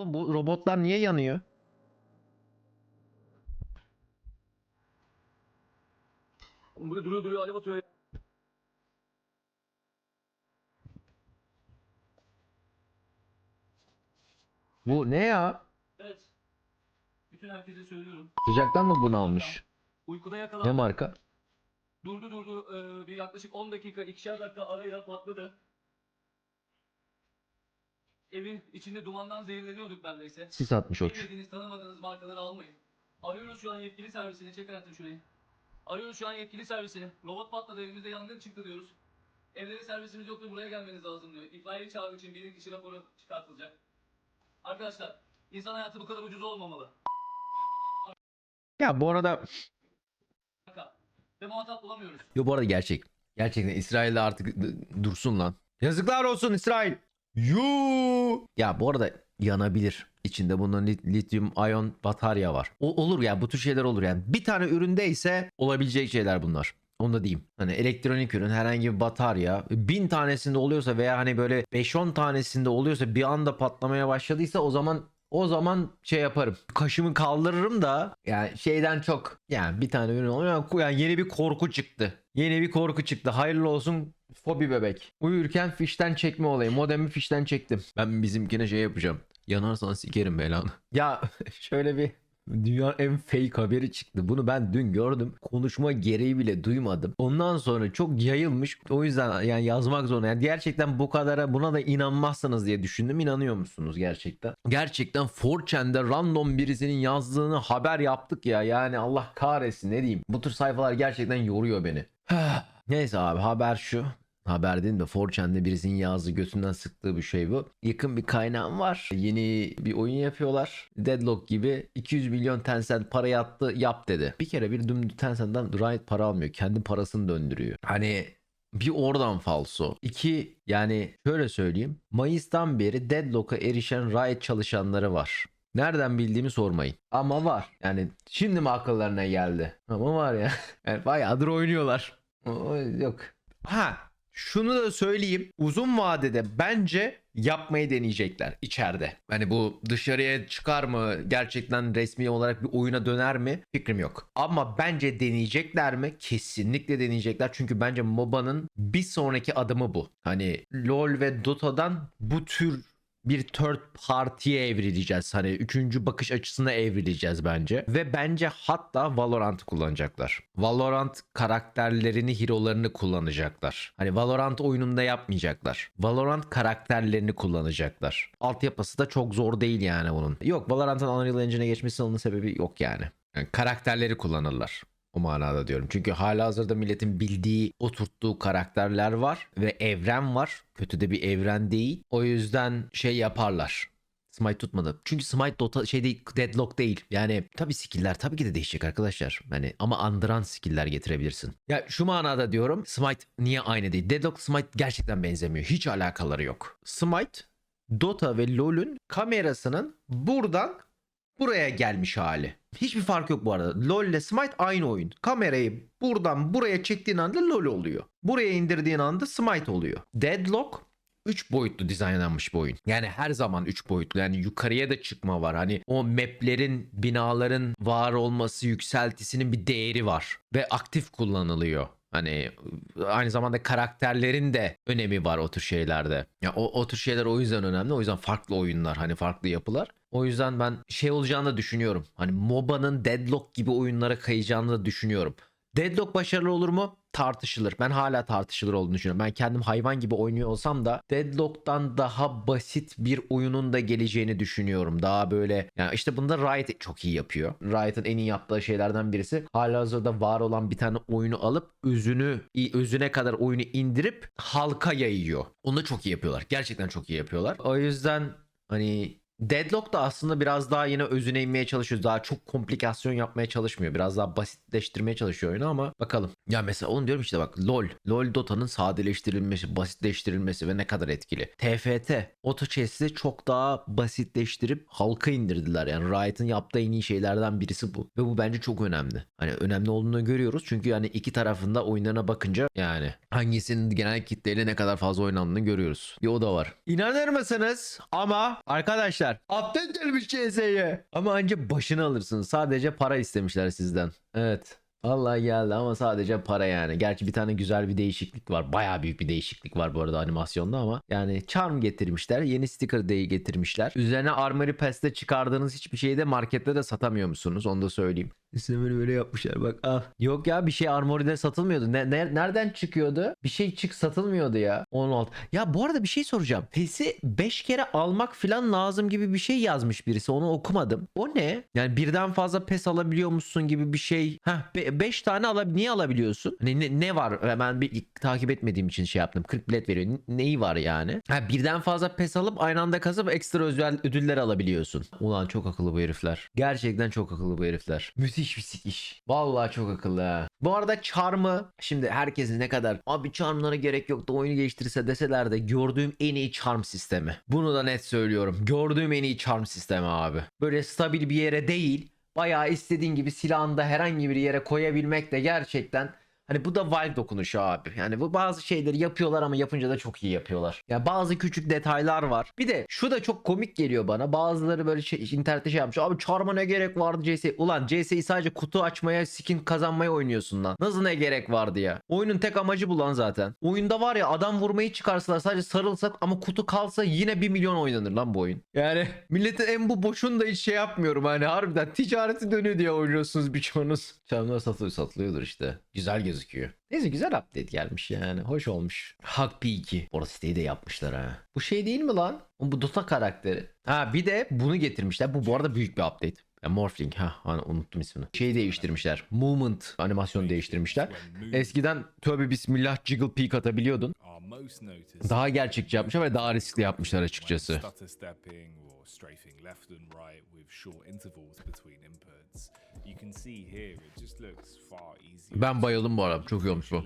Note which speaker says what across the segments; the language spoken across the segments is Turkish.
Speaker 1: Oğlum bu robotlar niye yanıyor?
Speaker 2: Oğlum Böyle duruyor duruyor alev atıyor ya.
Speaker 1: Bu ne ya?
Speaker 2: Evet. Bütün herkese söylüyorum.
Speaker 1: Sıcaktan mı bunu almış?
Speaker 2: Uykuda
Speaker 1: Ne
Speaker 2: yakalandı.
Speaker 1: marka?
Speaker 2: Durdu durdu. Ee, bir yaklaşık 10 dakika, ikişer dakika arayla patladı. Evin içinde dumandan zehirleniyorduk neredeyse.
Speaker 1: Sis atmış oç.
Speaker 2: Bilmediğiniz, tanımadığınız markaları almayın. Arıyoruz şu an yetkili servisini. Çek hayatım şurayı. Arıyoruz şu an yetkili servisini. Robot patladı evimizde yangın çıktı diyoruz. Evlere servisimiz yoktu buraya gelmeniz lazım diyor. İtfaiye çağrı için bir kişi raporu çıkartılacak. Arkadaşlar insan hayatı bu kadar ucuz olmamalı.
Speaker 1: Ya bu arada.
Speaker 2: Ve muhatap bulamıyoruz.
Speaker 1: Yo bu arada gerçek. Gerçekten İsrail'de artık dursun lan. Yazıklar olsun İsrail. Yuu. Ya bu arada yanabilir. İçinde bunun lit- lityum iyon batarya var. O olur ya bu tür şeyler olur yani. Bir tane üründe ise olabilecek şeyler bunlar. Onu da diyeyim. Hani elektronik ürün herhangi bir batarya bin tanesinde oluyorsa veya hani böyle 5-10 tanesinde oluyorsa bir anda patlamaya başladıysa o zaman o zaman şey yaparım. Kaşımı kaldırırım da yani şeyden çok yani bir tane ürün oluyor yani yeni bir korku çıktı. Yeni bir korku çıktı. Hayırlı olsun fobi bebek. Uyurken fişten çekme olayı. Modemi fişten çektim. Ben bizimkine şey yapacağım. Yanarsan sikerim belanı. Ya şöyle bir Dünyanın en fake haberi çıktı. Bunu ben dün gördüm. Konuşma gereği bile duymadım. Ondan sonra çok yayılmış. O yüzden yani yazmak zorunda. Yani gerçekten bu kadara buna da inanmazsınız diye düşündüm. İnanıyor musunuz gerçekten? Gerçekten 4chan'de random birisinin yazdığını haber yaptık ya. Yani Allah kahretsin ne diyeyim. Bu tür sayfalar gerçekten yoruyor beni. Neyse abi haber şu. Haber değil de 4chan'de birisinin yazdığı götünden sıktığı bir şey bu. Yakın bir kaynağım var. Yeni bir oyun yapıyorlar. Deadlock gibi 200 milyon Tencent para yattı yap dedi. Bir kere bir dümdüz Tencent'dan Riot para almıyor. Kendi parasını döndürüyor. Hani bir oradan falso. İki yani şöyle söyleyeyim. Mayıs'tan beri Deadlock'a erişen Riot çalışanları var. Nereden bildiğimi sormayın. Ama var. Yani şimdi mi akıllarına geldi? Ama var ya. Yani bayağıdır oynuyorlar. O- Yok. Ha şunu da söyleyeyim. Uzun vadede bence yapmayı deneyecekler içeride. Hani bu dışarıya çıkar mı? Gerçekten resmi olarak bir oyuna döner mi? Fikrim yok. Ama bence deneyecekler mi? Kesinlikle deneyecekler. Çünkü bence MOBA'nın bir sonraki adımı bu. Hani LoL ve Dota'dan bu tür bir third party'ye evrileceğiz. Hani üçüncü bakış açısına evrileceğiz bence. Ve bence hatta Valorant kullanacaklar. Valorant karakterlerini, hero'larını kullanacaklar. Hani Valorant oyununda yapmayacaklar. Valorant karakterlerini kullanacaklar. Altyapısı da çok zor değil yani bunun. Yok Valorant'ın Unreal Engine'e geçmesinin sebebi yok yani. yani karakterleri kullanırlar. O manada diyorum. Çünkü hala hazırda milletin bildiği, oturttuğu karakterler var ve evren var. Kötü de bir evren değil. O yüzden şey yaparlar. Smite tutmadı. Çünkü Smite Dota şey değil, Deadlock değil. Yani tabii skill'ler tabii ki de değişecek arkadaşlar. Hani ama andıran skill'ler getirebilirsin. Ya şu manada diyorum. Smite niye aynı değil? Deadlock Smite gerçekten benzemiyor. Hiç alakaları yok. Smite Dota ve LoL'ün kamerasının buradan buraya gelmiş hali. Hiçbir fark yok bu arada. LoL ile Smite aynı oyun. Kamerayı buradan buraya çektiğin anda LoL oluyor. Buraya indirdiğin anda Smite oluyor. Deadlock 3 boyutlu dizaynlanmış bir oyun. Yani her zaman 3 boyutlu. Yani yukarıya da çıkma var. Hani o maplerin, binaların var olması, yükseltisinin bir değeri var. Ve aktif kullanılıyor. Hani aynı zamanda karakterlerin de önemi var o tür şeylerde. Ya o, o tür şeyler o yüzden önemli. O yüzden farklı oyunlar, hani farklı yapılar. O yüzden ben şey olacağını da düşünüyorum. Hani MOBA'nın Deadlock gibi oyunlara kayacağını da düşünüyorum. Deadlock başarılı olur mu? Tartışılır. Ben hala tartışılır olduğunu düşünüyorum. Ben kendim hayvan gibi oynuyor olsam da Deadlock'tan daha basit bir oyunun da geleceğini düşünüyorum. Daha böyle yani işte bunda Riot çok iyi yapıyor. Riot'ın en iyi yaptığı şeylerden birisi halihazırda var olan bir tane oyunu alıp özünü özüne kadar oyunu indirip halka yayıyor. Onu da çok iyi yapıyorlar. Gerçekten çok iyi yapıyorlar. O yüzden hani Deadlock da aslında biraz daha yine özüne inmeye çalışıyor. Daha çok komplikasyon yapmaya çalışmıyor. Biraz daha basitleştirmeye çalışıyor oyunu ama bakalım. Ya mesela onu diyorum işte bak LoL. LoL Dota'nın sadeleştirilmesi, basitleştirilmesi ve ne kadar etkili. TFT. Auto Chess'i çok daha basitleştirip halka indirdiler. Yani Riot'ın yaptığı en iyi şeylerden birisi bu. Ve bu bence çok önemli. Hani önemli olduğunu görüyoruz. Çünkü yani iki tarafında oyunlarına bakınca yani hangisinin genel kitleyle ne kadar fazla oynandığını görüyoruz. Bir o da var. İnanır mısınız? Ama arkadaşlar getirmişler. Update gelmiş CS'ye. Ama anca başını alırsınız. Sadece para istemişler sizden. Evet. Vallahi geldi ama sadece para yani. Gerçi bir tane güzel bir değişiklik var. Bayağı büyük bir değişiklik var bu arada animasyonda ama. Yani charm getirmişler. Yeni sticker de getirmişler. Üzerine Armory Pass'te çıkardığınız hiçbir şeyi de markette de satamıyor musunuz? Onu da söyleyeyim. İşte böyle yapmışlar bak ah. Yok ya bir şey Armory'de satılmıyordu. Ne, ne- nereden çıkıyordu? Bir şey çık satılmıyordu ya. 16. Ya bu arada bir şey soracağım. PES'i 5 kere almak falan lazım gibi bir şey yazmış birisi. Onu okumadım. O ne? Yani birden fazla PES alabiliyor musun gibi bir şey. Heh 5 tane alab niye alabiliyorsun? Hani ne, ne var? Ben bir takip etmediğim için şey yaptım. 40 bilet veriyor. Neyi var yani? Ha birden fazla PES alıp aynı anda kasıp ekstra özel ödüller alabiliyorsun. Ulan çok akıllı bu herifler. Gerçekten çok akıllı bu herifler. Müthiş bir iş. Vallahi çok akıllı ha. Bu arada charm'ı şimdi herkesin ne kadar abi charm'lara gerek yok da oyunu geliştirirse deseler de gördüğüm en iyi charm sistemi. Bunu da net söylüyorum. Gördüğüm en iyi charm sistemi abi. Böyle stabil bir yere değil bayağı istediğin gibi silahını da herhangi bir yere koyabilmek de gerçekten Hani bu da Valve dokunuşu abi. Yani bu bazı şeyleri yapıyorlar ama yapınca da çok iyi yapıyorlar. Ya bazı küçük detaylar var. Bir de şu da çok komik geliyor bana. Bazıları böyle şey, internette şey yapmış. Abi çarma ne gerek vardı CS? Ulan CS'yi sadece kutu açmaya, skin kazanmaya oynuyorsun lan. Nasıl ne gerek vardı ya? Oyunun tek amacı bu lan zaten. Oyunda var ya adam vurmayı çıkarsalar sadece sarılsak ama kutu kalsa yine 1 milyon oynanır lan bu oyun. Yani milletin en bu boşunu da hiç şey yapmıyorum. Hani harbiden ticareti dönüyor diye oynuyorsunuz birçoğunuz. Çarmlar satılıyor satılıyordur işte. Güzel gözüküyor. Neyse güzel update gelmiş yani. Hoş olmuş. Hak P2. Orası siteyi de yapmışlar ha. Bu şey değil mi lan? Bu Dota karakteri. Ha bir de bunu getirmişler. Bu bu arada büyük bir update. Ya Morphling ha hani unuttum ismini. Şeyi değiştirmişler. Movement animasyonu değiştirmişler. Eskiden tövbe bismillah jiggle peek atabiliyordun. Daha gerçekçi yapmışlar ve daha riskli yapmışlar açıkçası. Ben bayıldım bu arada. Çok iyi olmuş bu.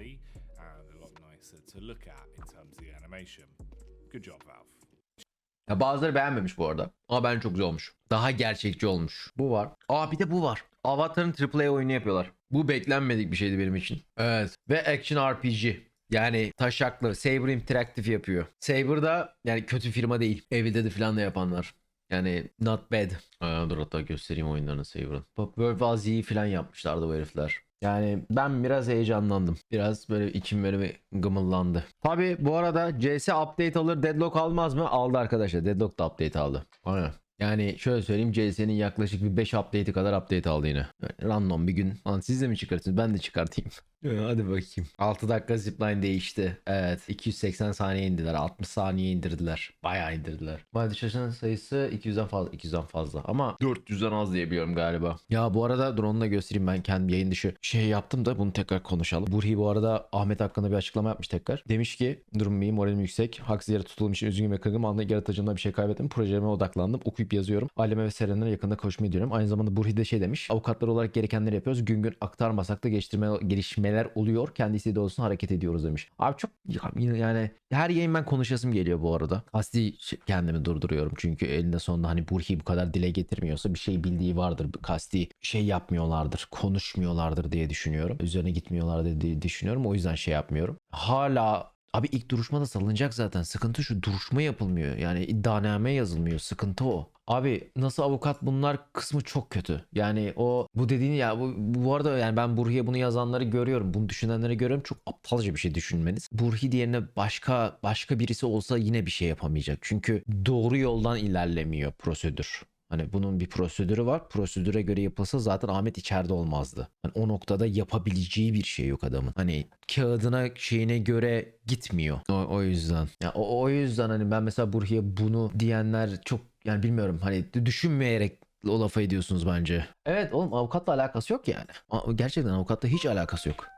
Speaker 1: Ya bazıları beğenmemiş bu arada. Ama bence çok güzel olmuş. Daha gerçekçi olmuş. Bu var. Aa bir de bu var. Avatar'ın AAA oyunu yapıyorlar. Bu beklenmedik bir şeydi benim için. Evet. Ve Action RPG. Yani taşaklı. Saber Interactive yapıyor. Saber da yani kötü firma değil. Evde de falan da yapanlar. Yani not bad. Aa, dur hatta göstereyim oyunlarını Saber'ın. Bak World War Z'yi falan yapmışlardı bu herifler. Yani ben biraz heyecanlandım. Biraz böyle içim böyle bir gımıllandı. Tabi bu arada CS update alır Deadlock almaz mı? Aldı arkadaşlar. Deadlock da update aldı. Aynen. Yani şöyle söyleyeyim CS'nin yaklaşık bir 5 update'i kadar update aldı yine. Yani random bir gün. Lan siz de mi çıkartıyorsunuz? Ben de çıkartayım. Hadi bakayım. 6 dakika zipline değişti. Evet. 280 saniye indiler. 60 saniye indirdiler. Bayağı indirdiler. Maddi çalışan sayısı 200'den fazla. 200'den fazla. Ama 400'den az diye biliyorum galiba. Ya bu arada dur onu da göstereyim ben kendim yayın dışı şey yaptım da bunu tekrar konuşalım. Burhi bu arada Ahmet hakkında bir açıklama yapmış tekrar. Demiş ki durum iyi moralim yüksek. Haksız yere tutulduğum için üzgünüm ve kırgınım. Anlık yaratıcımda bir şey kaybettim. Projeleme odaklandım. Okuyup yazıyorum. Aileme ve sevenlere yakında kavuşmayı diliyorum. Aynı zamanda Burhi de şey demiş. Avukatlar olarak gerekenleri yapıyoruz. Gün gün aktarmasak da geliştirme, gelişmeler oluyor. Kendi isteği olsun hareket ediyoruz demiş. Abi çok yani her yayın ben konuşasım geliyor bu arada. Kasti şey- kendimi durduruyorum. Çünkü elinde sonunda hani Burhi bu kadar dile getirmiyorsa bir şey bildiği vardır. Kasti şey yapmıyorlardır. Konuşmuyorlardır diye düşünüyorum. Üzerine gitmiyorlardır diye düşünüyorum. O yüzden şey yapmıyorum. Hala Abi ilk duruşmada salınacak zaten. Sıkıntı şu duruşma yapılmıyor. Yani iddianame yazılmıyor. Sıkıntı o. Abi nasıl avukat bunlar kısmı çok kötü. Yani o bu dediğini ya bu, bu arada yani ben Burhi'ye bunu yazanları görüyorum. Bunu düşünenleri görüyorum. Çok aptalca bir şey düşünmeniz. Burhi diğerine başka başka birisi olsa yine bir şey yapamayacak. Çünkü doğru yoldan ilerlemiyor prosedür. Hani bunun bir prosedürü var. Prosedüre göre yapılsa zaten Ahmet içeride olmazdı. Hani o noktada yapabileceği bir şey yok adamın. Hani kağıdına şeyine göre gitmiyor. O, o yüzden. Ya o, o yüzden hani ben mesela Burhi'ye bunu diyenler çok yani bilmiyorum hani düşünmeyerek o lafa ediyorsunuz bence. Evet oğlum avukatla alakası yok yani. Gerçekten avukatla hiç alakası yok.